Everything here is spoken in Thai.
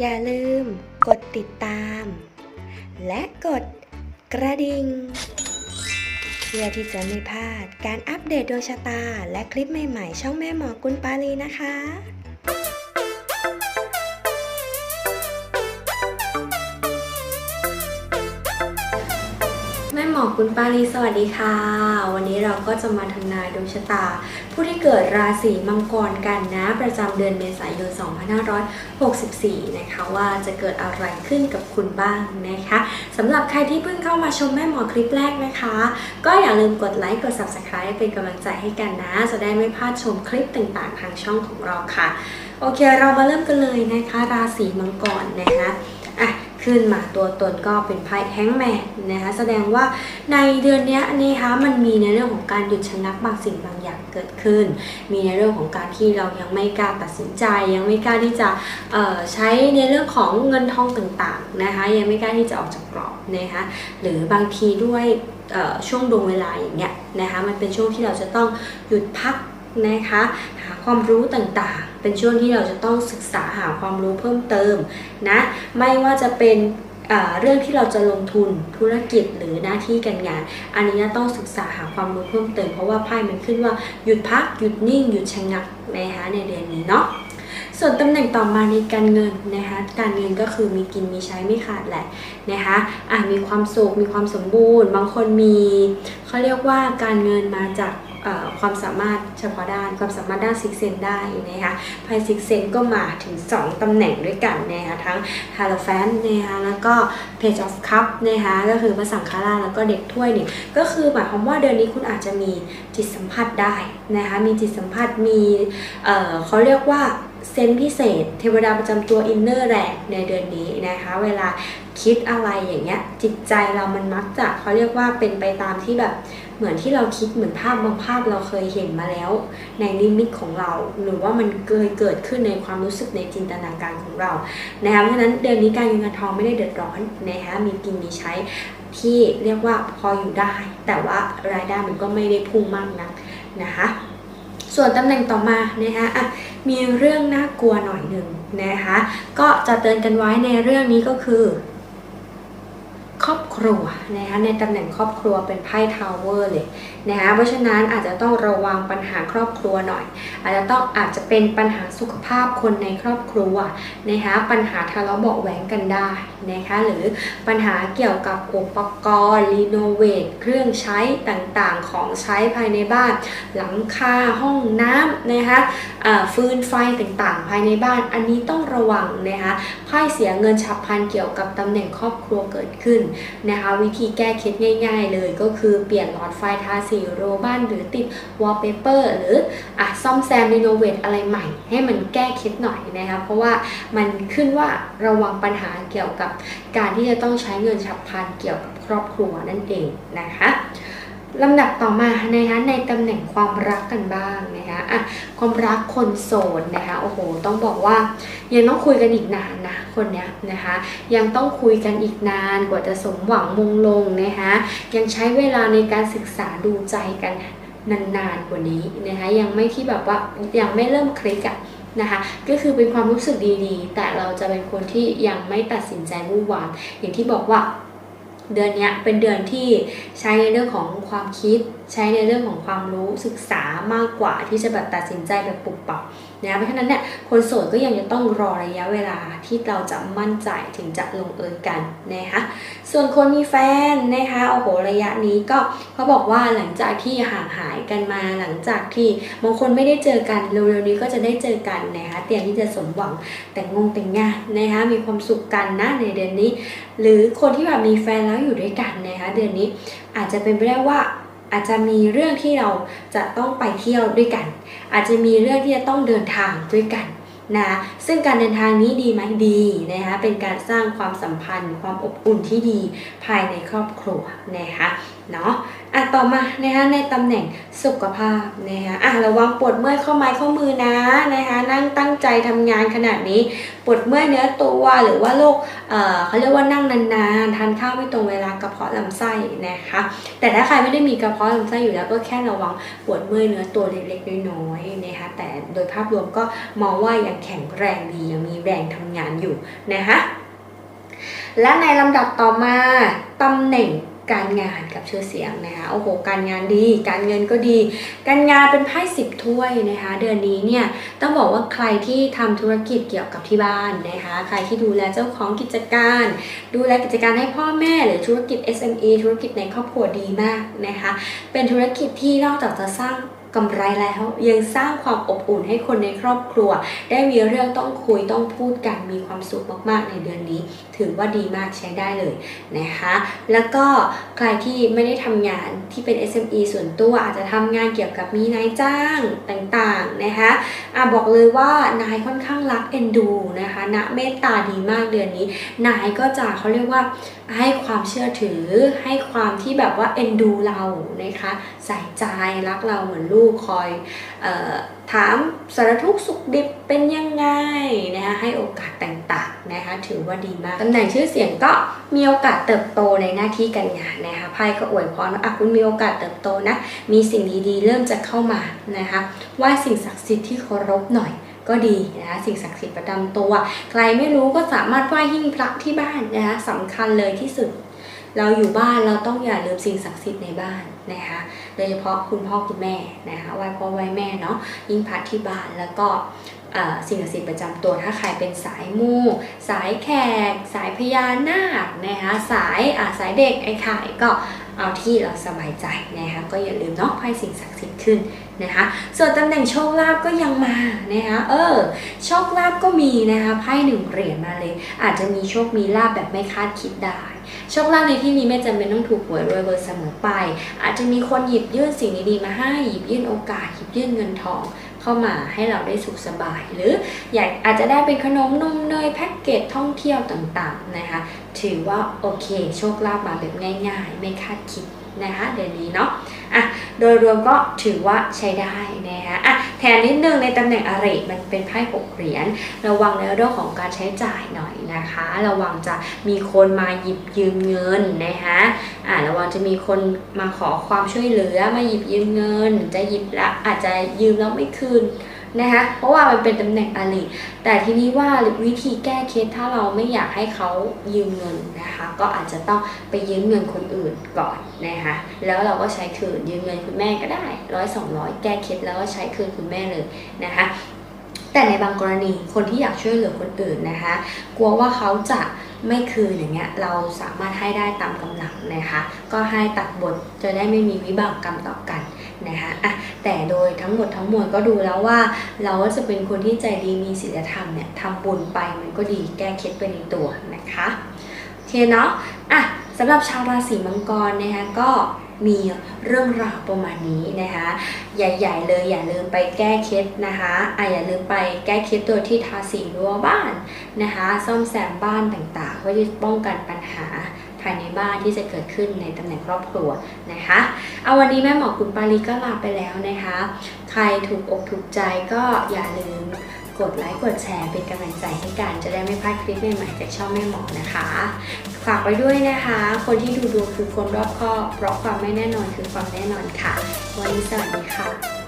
อย่าลืมกดติดตาม และกดกระดิ่งเพื่อที่จะไม่พลาดการอัปเดตดวงชะตา และคลิปใหม่ๆ ช่องแม่หมอกุลปาลีนะคะแม่หมอกุลปาลีสวัสดีค่ะ วันนี้เราก็จะมาทำนายดวงชะตา ผู้ที่เกิดราศีมังกรกันนะประจำเดือนเมษายน 2564 นะคะว่าจะเกิดอะไรขึ้นกับคุณบ้างนะคะสำหรับใครที่เพิ่งเข้ามาชมแม่หมอคลิปแรกนะคะ ก็อย่าลืมกดไลค์กด Subscribe เป็นกำลังใจให้กันนะ จะได้ไม่พลาดชมคลิปต่างๆ ทางช่องของเราค่ะ โอเคเรามาเริ่มกันเลยนะคะ ราศีมังกรนะคะอะ ขึ้นมาตัวตนก็เป็นไพ่แฮงแมนนะคะแสดงว่าในเดือนนี้นะคะมันมีในเรื่องของการหยุดชะงักบางสิ่งบางอย่างเกิดขึ้น มีในเรื่องของการที่เรายังไม่กล้าตัดสินใจ ยังไม่กล้าที่จะใช้ในเรื่องของเงินทองต่างๆนะคะยังไม่กล้าที่จะออกจากกรอบนะคะหรือบางทีด้วยช่วงดวงเวลาอย่างเงี้ยนะคะมันเป็นช่วงที่เราจะต้องหยุดพัก นะคะหาความรู้ต่างๆ เป็นช่วงที่เราจะต้องศึกษาหาความรู้เพิ่มเติมนะไม่ว่าจะเป็นเรื่องที่เราจะลงทุนธุรกิจหรือหน้าที่การงาน อันนี้นะต้องศึกษาหาความรู้เพิ่มเติมเพราะว่าไพ่มันขึ้นว่าหยุดพักหยุดนิ่งหยุดชะงักนะคะในเดือนนี้เนาะส่วนตำแหน่งต่อมาในการเงินนะคะการเงินก็คือมีกินมีใช้ไม่ขาดแหละนะคะอะมีความสุขมีความสมบูรณ์ บางคนมีเขาเรียกว่าการเงินมาจาก ความสามารถเฉพาะด้านความสามารถด้านซิกเซนได้นะคะไพ่ซิกเซนก็มาถึง 2ตำแหน่งด้วยกันนะคะทั้งฮาโลแฟนนะคะแล้วก็ Page of Cup นะคะก็คือพระสังฆราชแล้วก็เด็กถ้วยเนี่ยก็คือหมายความว่าเดือนนี้คุณอาจจะมีจิตสัมผัสได้นะคะมีจิตสัมผัสมีเขาเรียกว่าเซนพิเศษ เทวดาประจำตัวอินเนอร์แรงในเดือนนี้นะคะ เวลาคิดอะไรอย่างเงี้ยจิตใจเรามันมักจะเขาเรียกว่าเป็นไปตามที่แบบ เหมือนที่เราคิดเหมือนภาพบางภาพเราเคยเห็นมาแล้ว ในลิมิตของเรา หรือว่ามันเคยเกิดขึ้นในความรู้สึกในจินตนาการของเรานะคะเพราะฉะนั้นเดือนนี้การเงินการทองไม่ได้เดือดร้อนนะคะมีกินมีใช้ที่เรียกว่าพออยู่ได้ แต่ว่ารายได้มันก็ไม่ได้พุ่งมากนักนะคะส่วนตำแหน่งต่อมานะคะะมีเรื่องน่ากลัวหน่อยหนึ่งนะคะ ก็จะเตือนกันไว้ในเรื่องนี้ก็คือ ครอบครัวนะคะในตำแหน่งครอบครัวเป็นไพ่ทาวเวอร์เลยนะคะเพราะฉะนั้นอาจจะต้องระวังปัญหาครอบครัวหน่อย อาจจะต้องอาจจะเป็นปัญหาสุขภาพคนในครอบครัวนะคะปัญหาทะเลาะเบาะแหวงกันได้นะคะหรือปัญหาเกี่ยวกับอุปกรณ์รีโนเวทเครื่องใช้ต่างๆ ของใช้ภายในบ้าน หลังคาห้องน้ำนะคะฟืนไฟต่างๆ ภายในบ้าน อันนี้ต้องระวังนะคะไพ่เสียเงินฉับพลันเกี่ยวกับตำแหน่งครอบครัวเกิดขึ้นนะคะ วิธีแก้เคล็ดง่าย ๆ เลยก็คือเปลี่ยนหลอดไฟทาสีโรบ้านหรือติดวอลเปเปอร์หรืออะซ่อมแซมรีโนเวทอะไรใหม่ ให้มันแก้เคล็ดหน่อยนะคะเพราะว่ามันขึ้นว่าระวังปัญหาเกี่ยวกับการที่จะต้องใช้เงินฉับพลันเกี่ยวกับครอบครัวนั่นเองนะคะ ลำดับต่อมานะคะในตำแหน่งความรักกันบ้างนะคะอะความรักคนโสดนะคะโอ้โหต้องบอกว่ายังต้องคุยกันอีกนานนะคนเนี้ยนะคะยังต้องคุยกันอีกนานกว่าจะสมหวังมงลงนะคะยังใช้เวลาในการศึกษาดูใจกันนานๆกว่านี้นะคะยังไม่ที่แบบว่ายังไม่เริ่มคลิกอะนะคะก็คือเป็นความรู้สึกดีๆ แต่เราจะเป็นคนที่ยังไม่ตัดสินใจวู่วามอย่างที่บอกว่า เดือนนี้เป็นเดือนที่ใช้ในเรื่องของความคิด ใช้ในเรื่องของความรู้ศึกษามากกว่าที่จะแบบตัดสินใจแบบปุบปับ นะเพราะฉะนั้นเนี่ยคนโสดก็ยังจะต้องรอระยะเวลาที่เราจะมั่นใจถึงจะลงเอยกันนะคะส่วนคนมีแฟนนะคะโอ้โหระยะนี้ก็เขาบอกว่าหลังจากที่ห่างหายกันมาหลังจากที่บางคนไม่ได้เจอกันเร็วๆนี้ก็จะได้เจอกันนะคะเตรียมที่จะสมหวังแต่งงแต่งงานนะคะมีความสุขกันนะในเดือนนี้ หรือคนที่แบบมีแฟนแล้วอยู่ด้วยกันนะคะเดือนนี้อาจจะเป็นไปได้ว่า อาจจะมีเรื่องที่เราจะต้องไปเที่ยวด้วยกัน อาจจะมีเรื่องที่จะต้องเดินทางด้วยกันนะซึ่งการเดินทางนี้ดีไหมดีนะคะเป็นการสร้างความสัมพันธ์ ความอบอุ่นที่ดีภายในครอบครัวนะคะ เนาะอะต่อมานะคะในตำแหน่งสุขภาพนะคะอะระวังปวดเมื่อยข้อไม้ข้อมือนะนะคะนั่งตั้งใจทำงานขนาดนี้ปวดเมื่อยเนื้อตัวหรือว่าโรคเอ่อเขาเรียกว่านั่งนานๆทานข้าวไม่ตรงเวลากระเพาะลำไส้นะคะแต่ถ้าใครไม่ได้มีกระเพาะลำไส้อยู่แล้วก็แค่ระวังปวดเมื่อยเนื้อตัวเล็กๆน้อยๆนะคะแต่โดยภาพรวมก็มองว่ายังแข็งแรงดียังมีแรงทำงานอยู่นะคะและในลำดับต่อมาตำแหน่ง การงานกับชื่อเสียงนะคะโอ้โหการงานดี การเงินก็ดี การงานเป็นไพ่สิบถ้วยนะคะ เดือนนี้เนี่ยต้องบอกว่าใครที่ทำธุรกิจเกี่ยวกับที่บ้านนะคะใครที่ดูแลเจ้าของกิจการ ดูแลกิจการให้พ่อแม่หรือธุรกิจ SME ธุรกิจในครอบครัวดีมากนะคะ เป็นธุรกิจที่นอกจากจะสร้างกำไรแล้วยังสร้างความอบอุ่นให้คนในครอบครัว ได้มีเรื่องต้องคุยต้องพูดกันมีความสุขมากๆในเดือนนี้ถือว่าดีมากใช้ได้เลยนะคะ แล้วก็ใครที่ไม่ได้ทำงานที่เป็น SME ส่วนตัวอาจจะทำงานเกี่ยวกับมีนายจ้างต่างๆนะคะอะบอกเลยว่านายค่อนข้างรักเอ็นดูนะคะณเมตตาดีมากเดือนนี้ นายก็จะเขาเรียกว่าให้ความเชื่อถือ ให้ความที่แบบว่าเอ็นดูเรานะคะใส่ใจรักเราเหมือนลูกคอยเออถามสารทุกสุขดิบเป็นยังไงนะคะให้โอกาสต่างๆนะคะถือว่าดีมากตำแหน่งชื่อเสียงก็มีโอกาสเติบโตในหน้าที่การงานนะคะไพ่ก็อวยพรว่าอะคุณมีโอกาสเติบโตนะมีสิ่งดีๆ เริ่มจะเข้ามานะคะไหว่าสิ่งศักดิ์สิทธิ์ที่เคารพหน่อยก็ดีนะคะสิ่งศักดิ์สิทธิ์ประจำตัว ใครไม่รู้ก็สามารถไหว้หิ้งพระที่บ้านนะคะสำคัญเลยที่สุด เราอยู่บ้านเราต้องอย่าลืมสิ่งศักดิ์สิทธิ์ในบ้านนะคะ โดยเฉพาะคุณพ่อคุณแม่นะคะไหว้พ่อไหว้แม่เนาะยิ่งพระที่บ้านแล้วก็สิ่งศักดิ์สิทธิ์ประจำตัวถ้าใครเป็นสายมูสายแขก สายพญานาคนะคะสายอ่าสายเด็กไอ้ไข่ก็เอาที่เราสบายใจนะคะก็อย่าลืมเนาะให้สิ่งศักดิ์สิทธิ์ขึ้น นะคะส่วนตำแหน่งโชคลาภก็ยังมานะคะเออโชคลาภก็มีนะคะไพ่หนึ่งเหรียญมาเลย อาจจะมีโชคมีลาภแบบไม่คาดคิดได้โชคลาภในที่นี้ไม่จำเป็นต้องถูกหวยรวยเบอร์เสมอไป อาจจะมีคนหยิบยื่นสิ่งดีๆมาให้หยิบยื่นโอกาสหยิบยื่นเงินทองเข้ามาให้เราได้สุขสบาย หรืออยากอาจจะได้เป็นขนมนมเนยแพ็กเกจท่องเที่ยวต่างๆนะคะ ถือว่าโอเค โชคลาภมาแบบง่าย ๆ ไม่คาดคิด นะคะเดือนนี้เนาะอะโดยรวมก็ถือว่าใช้ได้นะคะอะแทนนิดนึงในตำแหน่งอริมันเป็นไพ่หกเหรียญระวังในเรื่องของการใช้จ่ายหน่อยนะคะ ระวังจะมีคนมาหยิบยืมเงินนะคะอ่าระวังจะมีคนมาขอความช่วยเหลือมาหยิบยืมเงิน จะหยิบละอาจจะยืมแล้วไม่คืน นะคะเพราะว่ามันเป็นตำแหน่งอริแต่ทีนี้ว่าวิธีแก้เคล็ดถ้าเราไม่อยากให้เขายืมเงินนะคะก็อาจจะต้องไปยืมเงินคนอื่นก่อนนะคะแล้วเราก็ใช้คืนยืมเงินคุณแม่ก็ได้ร้อยสองร้อยแก้เคล็ดแล้วก็ใช้คืนคุณแม่เลยนะคะแต่ในบางกรณีคนที่อยากช่วยเหลือคนอื่นนะคะ กลัวว่าเขาจะไม่คืนอย่างเงี้ยเราสามารถให้ได้ตามกำลังนะคะ ก็ให้ตัดบทจะได้ไม่มีวิบากกรรมต่อกัน นะคะอะแต่โดยทั้งหมดทั้งมวลก็ดูแล้วว่า เราก็จะเป็นคนที่ใจดีมีศีลธรรมเนี่ยทำบุญไปมันก็ดีแก้เคล็ดไปในตัวนะคะโอเคเนาะอะสำหรับชาวราศีมังกรนะคะก็มีเรื่องราวประมาณนี้นะคะ ใหญ่ๆเลยอย่าลืมไปแก้เคล็ดนะคะอะอย่าลืมไปแก้เคล็ดตัวที่ทาสีรั้วบ้านนะคะ ซ่อมแซมบ้านต่างๆเพื่อที่ป้องกันปัญหา บ้านที่จะเกิดขึ้นในตำแหน่งครอบครัวนะคะเอาวันนี้แม่หมอคุณปารีก็ลาไปแล้วนะคะ ใครถูกอกถูกใจก็อย่าลืมกดไลค์กดแชร์เป็นกำลังใจให้กันจะได้ไม่พลาดคลิปใหม่ๆจากช่องแม่หมอนะคะ ฝากไว้ด้วยนะคะ คนที่ดูดวงคือคนรอบคอบเพราะความไม่แน่นอนคือความแน่นอนค่ะ วันนี้สวัสดีค่ะ